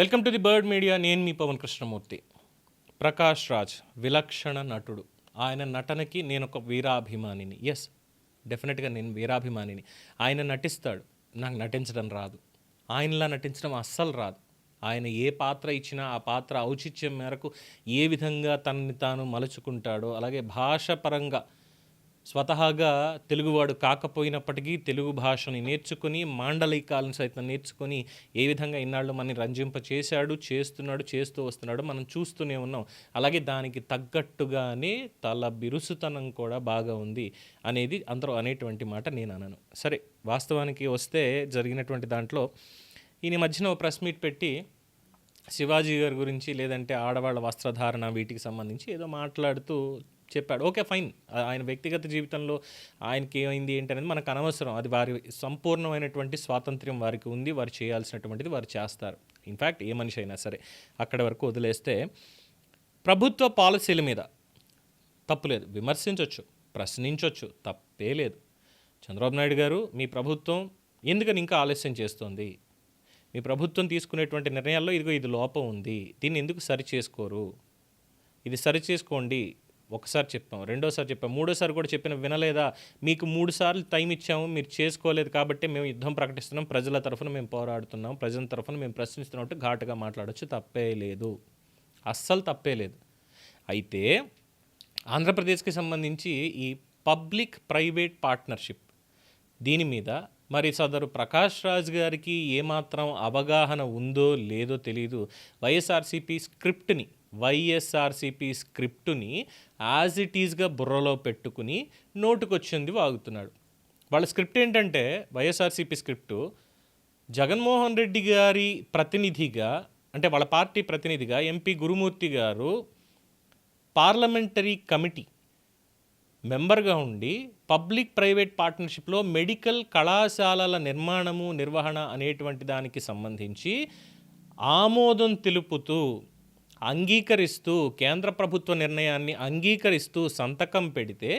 Welcome to the Bird media. నేను మీ పవన్ కృష్ణమూర్తి. ప్రకాష్ రాజ్ విలక్షణ నటుడు. ఆయన నటనకి నేను ఒక వీరాభిమానిని. ఎస్ డెఫినెట్గా నేను వీరాభిమానిని. ఆయన నటిస్తాడు. నాకు నటించడం రాదు. ఆయనలా నటించడం అస్సలు రాదు. ఆయన ఏ పాత్ర ఇచ్చినా ఆ పాత్ర ఔచిత్యం మేరకు ఏ విధంగా తనని తాను మలుచుకుంటాడో అలాగే భాష పరంగా స్వతహాగా తెలుగువాడు కాకపోయినప్పటికీ తెలుగు భాషని నేర్చుకుని మాండలికాలను సైతం నేర్చుకొని ఏ విధంగా ఇన్నాళ్ళు మనని రంజింప చేశాడు చేస్తున్నాడు చేస్తూ వస్తున్నాడు మనం చూస్తూనే ఉన్నాం. అలాగే దానికి తగ్గట్టుగానే తల బిరుసుతనం కూడా బాగా ఉంది అనేది అందరూ అనేటువంటి మాట నేను అనను. సరే వాస్తవానికి వస్తే జరిగినటువంటి దాంట్లో ఈయన మధ్యన ఓ ప్రెస్ మీట్ పెట్టి శివాజీ గారి గురించి లేదంటే ఆడవాళ్ళ వస్త్రధారణ వీటికి సంబంధించి ఏదో మాట్లాడుతూ చెప్పాడు. Okay fine. ఆయన వ్యక్తిగత జీవితంలో ఆయనకి ఏమైంది ఏంటి అనేది మనకు అనవసరం. అది వారి సంపూర్ణమైనటువంటి స్వాతంత్ర్యం వారికి ఉంది. వారు చేయాల్సినటువంటిది వారు చేస్తారు. ఇన్ఫ్యాక్ట్ ఏ మనిషి అయినా సరే అక్కడి వరకు వదిలేస్తే ప్రభుత్వ పాలసీల మీద తప్పులేదు విమర్శించవచ్చు ప్రశ్నించవచ్చు తప్పే లేదు. చంద్రబాబు నాయుడు గారు మీ ప్రభుత్వం ఎందుకని ఇంకా ఆలస్యం చేస్తోంది? మీ ప్రభుత్వం తీసుకునేటువంటి నిర్ణయాల్లో ఇదిగో ఇది లోపం ఉంది. దీన్ని ఎందుకు సరి చేసుకోరు ఇది సరి చేసుకోండి ఒకసారి చెప్పాం రెండోసారి చెప్పాం మూడోసారి కూడా చెప్పిన వినలేదా? మీకు మూడు సార్లు టైం ఇచ్చాము మీరు చేసుకోలేదు కాబట్టి మేము యుద్ధం ప్రకటిస్తున్నాం ప్రజల తరఫున మేము పోరాడుతున్నాం ప్రజల తరఫున మేము ప్రశ్నిస్తున్నట్టు ఘాటుగా మాట్లాడచ్చు తప్పే లేదు. అస్సలు తప్పే లేదు. అయితే ఆంధ్రప్రదేశ్కి సంబంధించి ఈ పబ్లిక్ ప్రైవేట్ పార్ట్నర్షిప్ దీని మీద మరి సదరు ప్రకాష్ రాజ్ గారికి ఏమాత్రం అవగాహన ఉందో లేదో తెలియదు వైఎస్ఆర్సీపీ స్క్రిప్ట్ని వైఎస్ఆర్సీపీ స్క్రిప్టుని యాజ్ ఇట్ ఈజ్గా బుర్రలో పెట్టుకుని నోటుకొచ్చింది వాగుతున్నాడు. వాళ్ళ స్క్రిప్ట్ ఏంటంటే వైఎస్ఆర్సీపీ స్క్రిప్టు జగన్మోహన్ రెడ్డి గారి ప్రతినిధిగా అంటే వాళ్ళ పార్టీ ప్రతినిధిగా ఎంపీ గురుమూర్తి గారు పార్లమెంటరీ కమిటీ మెంబర్గా ఉండి పబ్లిక్ ప్రైవేట్ పార్ట్నర్షిప్లో మెడికల్ కళాశాలల నిర్మాణము నిర్వహణ అనేటువంటి దానికి సంబంధించి ఆమోదం తెలుపుతూ అంగీకరిస్తూ కేంద్ర ప్రభుత్వ నిర్ణయాన్ని అంగీకరిస్తూ సంతకం పెడితే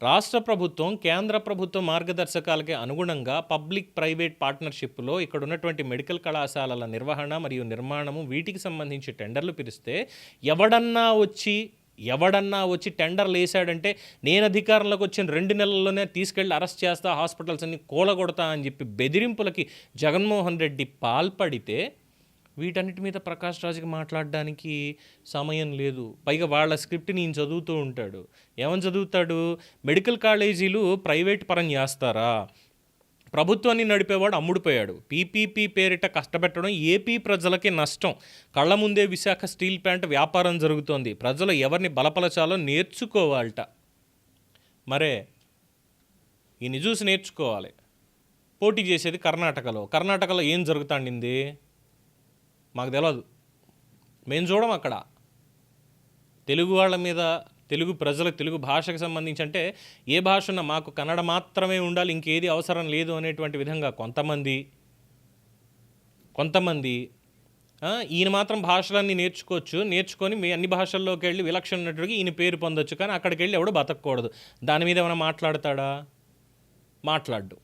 రాష్ట్ర ప్రభుత్వం కేంద్ర ప్రభుత్వ మార్గదర్శకాలకి అనుగుణంగా పబ్లిక్ ప్రైవేట్ పార్ట్నర్షిప్లో ఇక్కడ ఉన్నటువంటి మెడికల్ కళాశాలల నిర్వహణ మరియు నిర్మాణము వీటికి సంబంధించి టెండర్లు పిలిస్తే ఎవడన్నా వచ్చి ఎవడన్నా వచ్చి టెండర్లు వేసాడంటే నేను అధికారంలోకి వచ్చిన రెండు నెలల్లోనే తీసుకెళ్ళి అరెస్ట్ చేస్తా హాస్పిటల్స్ అన్ని కూలగొడతా అని చెప్పి బెదిరింపులకి జగన్మోహన్ రెడ్డి పాల్పడితే వీటన్నిటి మీద ప్రకాష్ రాజుకి మాట్లాడడానికి సమయం లేదు. పైగా వాళ్ళ స్క్రిప్ట్ నేను చదువుతూ ఉంటాడు. ఏమని చదువుతాడు? మెడికల్ కాలేజీలు ప్రైవేట్ పరం చేస్తారా? ప్రభుత్వాన్ని నడిపేవాడు అమ్ముడుపోయాడు. పీపీపీ పేరిట కష్టపెట్టడం ఏపీ ప్రజలకి నష్టం. కళ్ళ ముందే విశాఖ స్టీల్ ప్లాంట్ వ్యాపారం జరుగుతోంది. ప్రజలు ఎవరిని బలపలచాలో నేర్చుకోవాలట. మరే ఈయన చూసి నేర్చుకోవాలి. పోటీ చేసేది కర్ణాటకలో. కర్ణాటకలో ఏం జరుగుతాండింది? మాకు తెలియదు మేము చూడం అక్కడ. తెలుగు వాళ్ళ మీద తెలుగు ప్రజలకు తెలుగు భాషకు సంబంధించి అంటే ఏ భాష ఉన్నా మాకు కన్నడ మాత్రమే ఉండాలి ఇంకేది అవసరం లేదు అనేటువంటి విధంగా కొంతమంది కొంతమంది ఈయన మాత్రం భాషలన్నీ నేర్చుకోవచ్చు. నేర్చుకొని మీ అన్ని భాషల్లోకి వెళ్ళి విలక్షణ నటుడికి ఈయన పేరు పొందొచ్చు కానీ అక్కడికి వెళ్ళి ఎవడు బతకూడదు దాని మీద ఏమైనా మాట్లాడతాడా? మాట్లాడు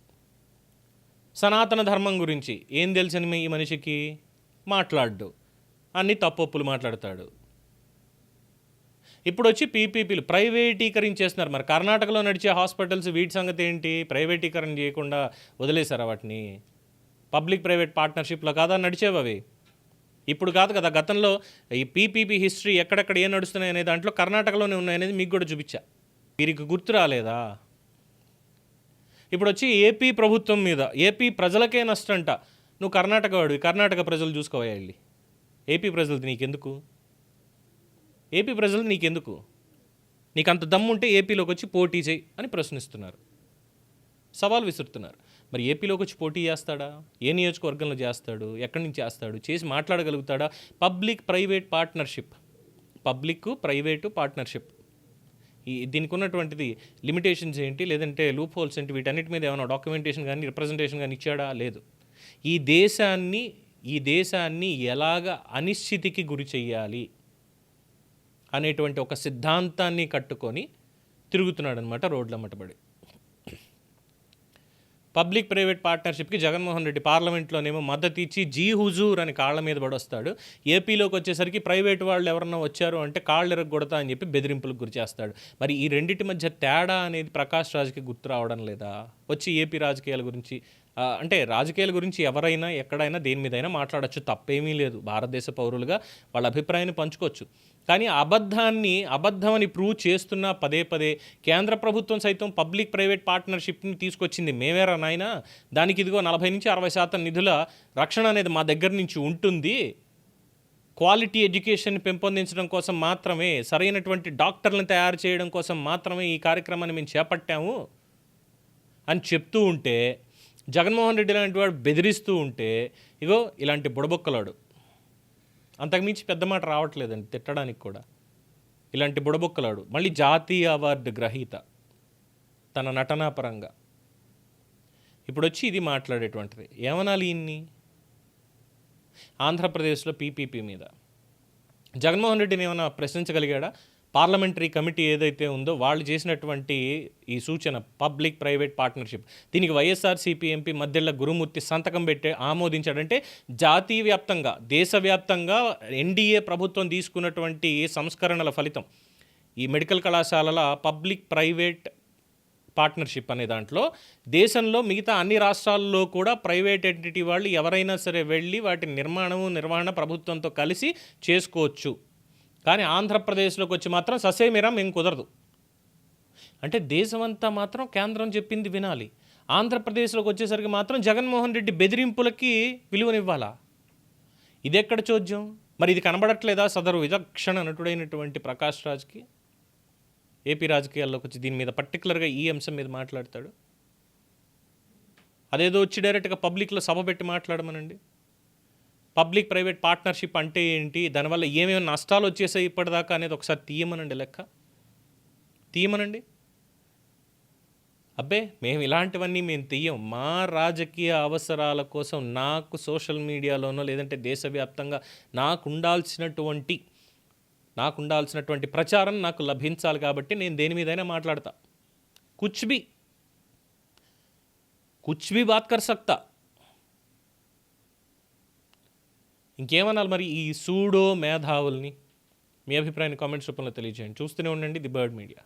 సనాతన ధర్మం గురించి ఏం తెలుసని మీ- ఈ మనిషికి? మాట్లాడు అన్ని తప్పొప్పులు మాట్లాడతాడు. ఇప్పుడు వచ్చి పీపీపీలు ప్రైవేటీకరించేస్తున్నారు మరి. కర్ణాటకలో నడిచే హాస్పిటల్స్ వీటి సంగతి ఏంటి ప్రైవేటీకరణ చేయకుండా వదిలేశారా వాటిని? పబ్లిక్ ప్రైవేట్ పార్ట్నర్షిప్లో కాదా? నడిచేవి అవి. ఇప్పుడు కాదు కదా గతంలో ఈ పీపీపీ హిస్టరీ ఎక్కడెక్కడ ఏం నడుస్తున్నాయి అనే దాంట్లో కర్ణాటకలోనే ఉన్నాయనేది మీకు కూడా చూపించా. వీరికి గుర్తు రాలేదా? ఇప్పుడు వచ్చి ఏపీ ప్రభుత్వం మీద ఏపీ ప్రజలకే నష్టంట. నువ్వు కర్ణాటక వాడివి. కర్ణాటక ప్రజలు చూసుకోవా వెళ్ళి. ఏపీ ప్రజలది నీకెందుకు? ఏపీ ప్రజలు నీకెందుకు? నీకు అంత దమ్ముంటే ఏపీలోకి వచ్చి పోటీ చేయి అని ప్రశ్నిస్తున్నారు. సవాల్ విసురుతున్నారు. మరి ఏపీలోకి వచ్చి పోటీ చేస్తాడా? ఏ నియోజకవర్గంలో చేస్తాడు? ఎక్కడి నుంచి చేస్తాడు? చేసి మాట్లాడగలుగుతాడా? Public private partnership. Public private partnership. ఈ దీనికి ఉన్నటువంటిది లిమిటేషన్స్ ఏంటి? లేదంటే లూప్ హోల్స్ ఏంటి? వీటన్నిటి మీద ఏమైనా డాక్యుమెంటేషన్ కానీ రిప్రజెంటేషన్ కానీ ఇచ్చాడా? లేదు. ఈ దేశాన్ని ఈ దేశాన్ని ఎలాగ అనిశ్చితికి గురి చెయ్యాలి అనేటువంటి ఒక సిద్ధాంతాన్ని కట్టుకొని తిరుగుతున్నాడు అనమాట రోడ్ల మటబడి పబ్లిక్ ప్రైవేట్ పార్ట్నర్షిప్కి జగన్మోహన్ రెడ్డి పార్లమెంట్లోనేమో మద్దతు ఇచ్చి జీ హుజూర్ అని కాళ్ళ మీద పడొస్తాడు. ఏపీలోకి వచ్చేసరికి ప్రైవేట్ వాళ్ళు ఎవరన్నా వచ్చారు అంటే కాళ్ళు ఎరగొడతా అని చెప్పి బెదిరింపులకు గురి చేస్తాడు. మరి ఈ రెండింటి మధ్య తేడా అనేది ప్రకాష్ రాజ్కి గుర్తు రావడం లేదా? వచ్చి ఏపీ రాజకీయాల గురించి అంటే రాజకీయాల గురించి ఎవరైనా ఎక్కడైనా దేని మీదైనా మాట్లాడచ్చు. తప్పేమీ లేదు. భారతదేశ పౌరులుగా వాళ్ళ అభిప్రాయాన్ని పంచుకోవచ్చు. కానీ అబద్ధాన్ని అబద్ధమని ప్రూవ్ చేస్తున్న పదే పదే కేంద్ర ప్రభుత్వం సైతం పబ్లిక్ ప్రైవేట్ పార్ట్నర్షిప్ని తీసుకొచ్చింది. మేమేరా నాయనా? దానికి ఇదిగో నలభై నుంచి అరవై శాతం నిధుల రక్షణ అనేది మా దగ్గర నుంచి ఉంటుంది. క్వాలిటీ ఎడ్యుకేషన్ పెంపొందించడం కోసం మాత్రమే సరైనటువంటి డాక్టర్లను తయారు చేయడం కోసం మాత్రమే ఈ కార్యక్రమాన్ని మేము చేపట్టాము అని చెప్తూ ఉంటే జగన్మోహన్ రెడ్డి లాంటి వాడు బెదిరిస్తూ ఉంటే ఇగో ఇలాంటి బుడబొక్కలాడు. అంతకుమించి పెద్ద మాట రావట్లేదండి తిట్టడానికి కూడా. ఇలాంటి బుడబొక్కలాడు. మళ్ళీ జాతీయ అవార్డు గ్రహీత. తన నటనాపరంగా ఇప్పుడు వచ్చి ఇది మాట్లాడేటువంటిది. ఏమనాలి ఇన్ని? ఆంధ్రప్రదేశ్లో పీపీపీ మీద. జగన్మోహన్ రెడ్డిని ఏమైనా ప్రశ్నించగలిగాడా? పార్లమెంటరీ కమిటీ ఏదైతే ఉందో వాళ్ళు చేసినటువంటి ఈ సూచన పబ్లిక్ ప్రైవేట్ పార్ట్నర్షిప్. దీనికి వైఎస్ఆర్సీపీ ఎంపీ మధ్యలో గురుమూర్తి సంతకం పెట్టి ఆమోదించాడంటే జాతీయ వ్యాప్తంగా దేశవ్యాప్తంగా ఎన్డీఏ ప్రభుత్వం తీసుకున్నటువంటి సంస్కరణల ఫలితం. ఈ మెడికల్ కళాశాలల పబ్లిక్ ప్రైవేట్ పార్ట్నర్షిప్ అనే దాంట్లో దేశంలో మిగతా అన్ని రాష్ట్రాల్లో కూడా ప్రైవేట్ ఎంటిటీ వాళ్ళు ఎవరైనా సరే వెళ్ళి వాటి నిర్మాణము నిర్వహణ ప్రభుత్వంతో కలిసి చేసుకోవచ్చు. కానీ ఆంధ్రప్రదేశ్లోకి వచ్చి మాత్రం ససేమిరా ఏం కుదరదు. అంటే దేశమంతా మాత్రం కేంద్రం చెప్పింది వినాలి. ఆంధ్రప్రదేశ్లోకి వచ్చేసరికి మాత్రం జగన్మోహన్ రెడ్డి బెదిరింపులకి విలువనివ్వాలా? ఇది ఎక్కడ చోద్యం? మరి ఇది కనబడట్లేదా సదరు? విచక్షణ నటుడైనటువంటి ప్రకాష్ రాజ్కి? ఏపీ రాజకీయాల్లోకి వచ్చి దీని మీద పర్టికులర్గా ఈ అంశం మీద మాట్లాడతాడు? అదేదో వచ్చి డైరెక్ట్గా పబ్లిక్లో సభ పెట్టి మాట్లాడమనండి. పబ్లిక్ ప్రైవేట్ పార్ట్నర్షిప్ అంటే ఏంటి? దానివల్ల ఏమేమి నష్టాలు వచ్చేసాయి ఇప్పటిదాకా అనేది ఒకసారి తీయమనండి లెక్క. తీయమనండి. అబ్బే మేము ఇలాంటివన్నీ మేము తీయం. మా రాజకీయ అవసరాల కోసం నాకు సోషల్ మీడియాలోనో లేదంటే దేశవ్యాప్తంగా నాకు ఉండాల్సినటువంటి నాకు ఉండాల్సినటువంటి ప్రచారం నాకు లభించాలి కాబట్టి నేను దేని మీదైనా మాట్లాడతా. కుచ్ బి కుచ్ బి బాత్ కర్ సక్తా. ఇంకేమనాలి మరి ఈ సూడో మేధావుల్ని మీ అభిప్రాయాన్ని కామెంట్స్ రూపంలో తెలియజేయండి. చూస్తూనే ఉండండి ది బర్డ్ మీడియా.